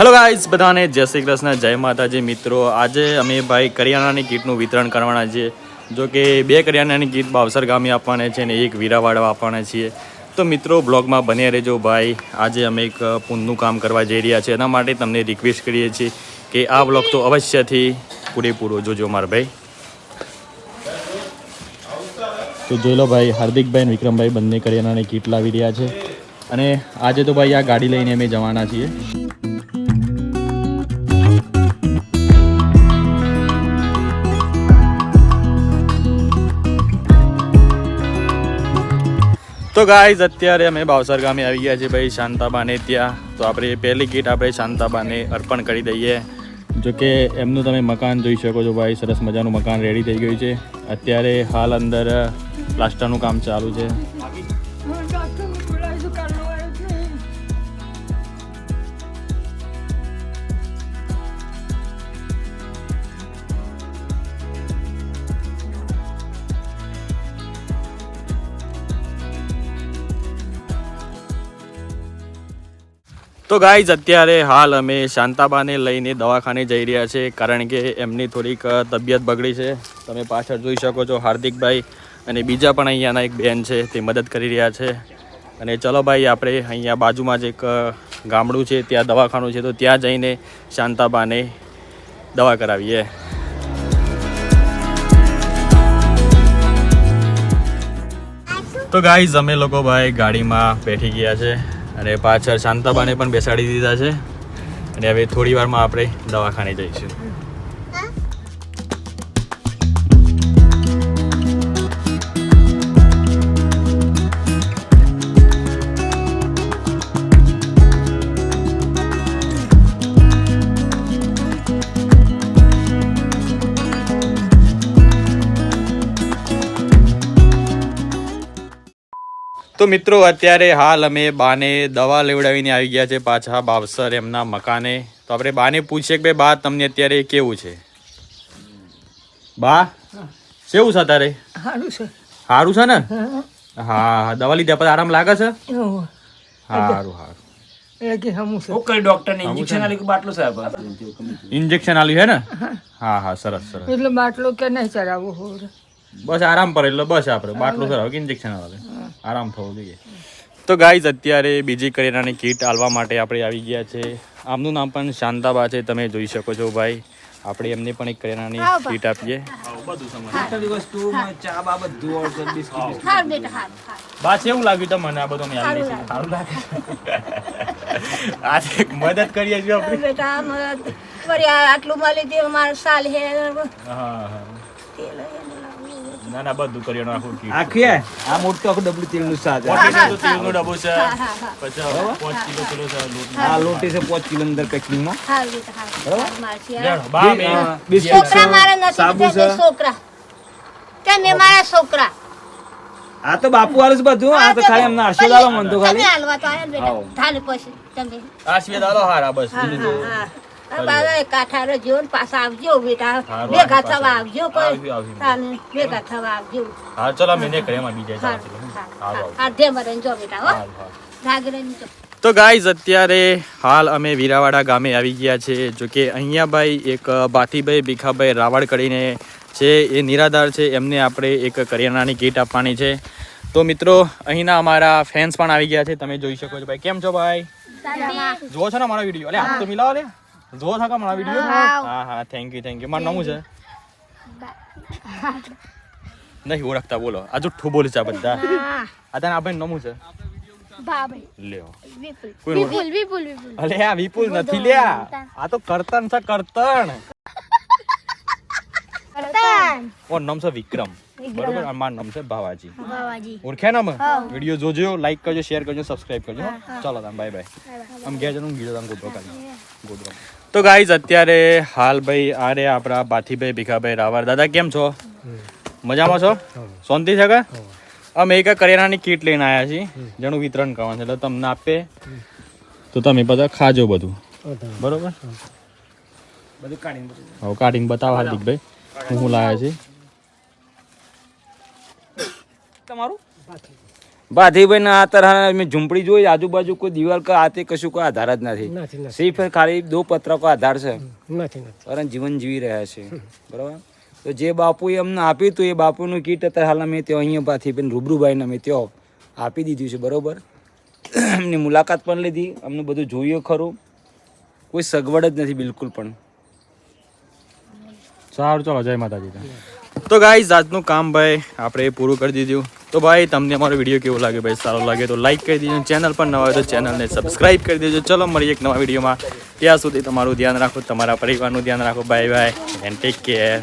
Hello guys બધાને જય શ્રી કૃષ્ણ, જય માતાજી. મિત્રો, આજે અમે ભાઈ કરિયાણાની કીટનું વિતરણ કરવાના છીએ. જો કે બે કરિયાણાની કીટ બાવસર ગામે આપવાના છે અને એક વીરાવાડા આપવાના છીએ. તો મિત્રો, બ્લોગમાં બને રહેજો ભાઈ. આજે અમે એક પૂનનું કામ કરવા જઈ રહ્યા છીએ. એના માટે તમને રિક્વેસ્ટ કરીએ છીએ કે આ બ્લોગ તો અવશ્યથી પૂરેપૂરો જોજો મારા ભાઈ. તો જોઈ લો ભાઈ, હાર્દિકભાઈ અને વિક્રમભાઈ બંને કરિયાણાની કીટ લાવી રહ્યા છે. અને આજે તો ભાઈ આ ગાડી લઈને અમે જવાના છીએ. તો ગાઈઝ અત્યારે અમે બાવસર ગામે આવી ગયા છીએ ભાઈ શાંતાબાને ત્યાં. તો આપણે પહેલી કીટ આપણે શાંતાબાને અર્પણ કરી દઈએ. જો કે એમનું તમે મકાન જોઈ શકો છો ભાઈ, સરસ મજાનું મકાન રેડી થઈ ગયું છે. અત્યારે હાલ અંદર પ્લાસ્ટરનું કામ ચાલુ છે. તો ગાઈઝ અત્યારે હાલ અમે શાંતાબાને લઈને દવાખાને જઈ રહ્યા છે, કારણ કે એમની થોડીક તબિયત બગડી છે. તમે પાછળ જોઈ શકો છો હાર્દિકભાઈ અને બીજા પણ અહીંયાના એક બેન છે, તે મદદ કરી રહ્યા છે. અને ચલો ભાઈ, આપણે અહીંયા બાજુમાં જ એક ગામડું છે, ત્યાં દવાખાનું છે, તો ત્યાં જઈને શાંતાબાને દવા કરાવીએ. તો ગાઈઝ અમે લોકો ભાઈ ગાડીમાં બેઠી ગયા છે. અને પાછળ શાંતાબાને પણ બેસાડી દીધા છે. અને હવે થોડી વારમાં આપણે દવાખાને જઈશું. તો મિત્રો અત્યારે હાલ અમે બાને દવા લેવડાવીને આવી ગયા છે પાછા બાવસર એમના મકાને. તો આપણે બાને પૂછીએ કે ભાઈ બા તમને અત્યારે કેવું છે? બા કેવું છે તારે? સારું છે. સારું છે ને? હા, દવા લીધા પછી આરામ લાગે છે. સારું સારું એટલે કે છે. હું કઈ ડોક્ટર ને? ઇન્જેક્શન આલી કે બાટલો સાહેબ ઇન્જેક્શન આલ્યું છે ને? હા. હા સરસ સરસ. એટલે બાટલો કે નહીં ચડાવવો બસ આરામ પર એટલે બસ આપણે. બાટલું સર કે ઇન્જેક્શન આવે. આરામ થવો જોઈએ. તો ગાઈઝ અત્યારે બીજી કરિયાણાની કીટ આલવા માટે આપણે આવી ગયા છે. આમનું નામ પણ શાંતાબા છે તમે જોઈ શકો છો ભાઈ. આપણે એમને પણ એક કરિયાણાની કીટ આપીએ. બધી એવું ચા બા કેવું લાગ્યું તમને આ બધું સારું લાગે. આજે મદદ કરીએ છીએ આપણે. બેટા મદદ. આટલું મળી દે મારે સાલ હે. હા હા. તેલ હે ને. ના બધું કરિયાણું આખું કીટ આખી હે? આ મોટું આખું ડબલું તેલનું સાજ હે. પાંચ કિલો તેલનો ડબ્બો છે. પછી પાંચ કિલો કિલો છે લોટ આ લોટી છે પાંચ કિલો અંદર પેકિંગમાં બેટા હા બરાબર. બા બે બિસ્કિટ છોકરા મારા નથી સાબુ છે? છોકરા. તમે મારા છોકરા. આ તો બાપુ વાળું છે બધું આ તો ખાલી એમના આશીર્વાદ આલો મન તો તમે ખાલી. હાલવા તો આયા બેટા. ધાલ પછી તમે. આશીર્વાદ આલો હારા બસ. હા બીજું તો- હા હા. બાબા કાઠારો જો પાછા આવજો બેટા. ભેગા થવા આવજો કોઈ. આવ્યું, આવ્યું. તાને ભેગા થવા આવજો. હા ચલો મેં ને બીજા હાર જવા હાર હારું, હાર ધે મરે જો બેટા હો. હારું, હારું. જો. તો ગાઈઝ અત્યારે હાલ અમે વીરાવાડા ગામે આવી ગયા છે. જો કે અહીંયા ભાઈ એક બાથીભાઈ ભીખાભાઈ રાવળ કરીને છે એ નિરાધાર છે. એમને આપણે એક કરિયાણાની કીટ આપવાની છે. તો મિત્રો અહીંના અમારા ફેન્સ પણ આવી ગયા છે. તમે જોઈ શકો છો ભાઈ. કેમ છો ભાઈ? જુઓ છો ને અમારો વીડિયો. અલે હાથ તો મિલાવો લે. જુઓ છો મારો વીડિયો હા હા. થેન્ક યુ થેન્ક યુ મારું નામ છે? નહીં ઓળખતા બોલો. આ જુઠ્ઠું બોલે છે આ બધા. આ તને આપણે નામ છે? લ્યો. અલે આ વિપુલ નથી લ્યા. આ તો કરતન છે કરતન. ઓર નામ છે વિક્રમ. બરોબર? અને મારું નામ છે ભાવાજી. ઓળખ્યા ને અમે? વીડિયો જોજો લાઈક કરજો શેર કરજો સબસ્ક્રાઇબ કરજો ચાલો તમે બાય બાય આમ ગયા જવાનું ગીરો તમે તો ગાઈઝ અત્યારે હાલ ભાઈ આ રે આપણા ભાથીભાઈ ભીખાભાઈ રાવર દાદા કેમ છો? મજામાં છો? શાંતિ છે કે? અમે એક કરિયાણાની કીટ લઈને આવ્યા છીએ જેનું વિતરણ કરવાનું છે. એટલે તમને આપે. તો તમે બધા ખાજો બધું. બરોબર? બધું કાઢીને હવે કાઢીને બતાવો હાર્દિકભાઈ હું હું લાવ્યા છે તમારું? ભાથીભાઈ ના તરહ મેં ઝૂંપડી જોઈ આજુબાજુ કોઈ દિવાલ કે આતે કશું કોઈ આધાર જ નથી. સિર્ફ ખાલી દો પત્ર કો આધાર છે. અને જીવન જીવી રહ્યા છે. બરાબર? તો જે બાપુએ અમને આપ્યું હતું એ બાપુનું કીટ અત્યારે હાલ અમે ત્યાં અહીંયા ભાથીભાઈ રૂબરૂભાઈને મેં ત્યાં આપી દીધું છે બરોબર? એમની મુલાકાત પણ લીધી. અમને બધું જોયું ખરું. કોઈ સગવડ જ નથી બિલકુલ પણ. સારું ચાલો જય માતાજી. તો ગાઈઝ આજનું કામ ભાઈ આપણે પૂરું કરી દીધું. તો ભાઈ, તમને અમારો વીડિયો કેવો લાગે ભાઈ, સારો લાગે તો લાઈક કરી દેજો. ચેનલ પર નવા હોય તો ચેનલને સબસ્ક્રાઇબ કરી દેજો. ચલો, મળીએ એક નવા વિડીયોમાં. ત્યાં સુધી તમારું ધ્યાન રાખો, તમારા પરિવારનું ધ્યાન રાખો. Bye bye and take care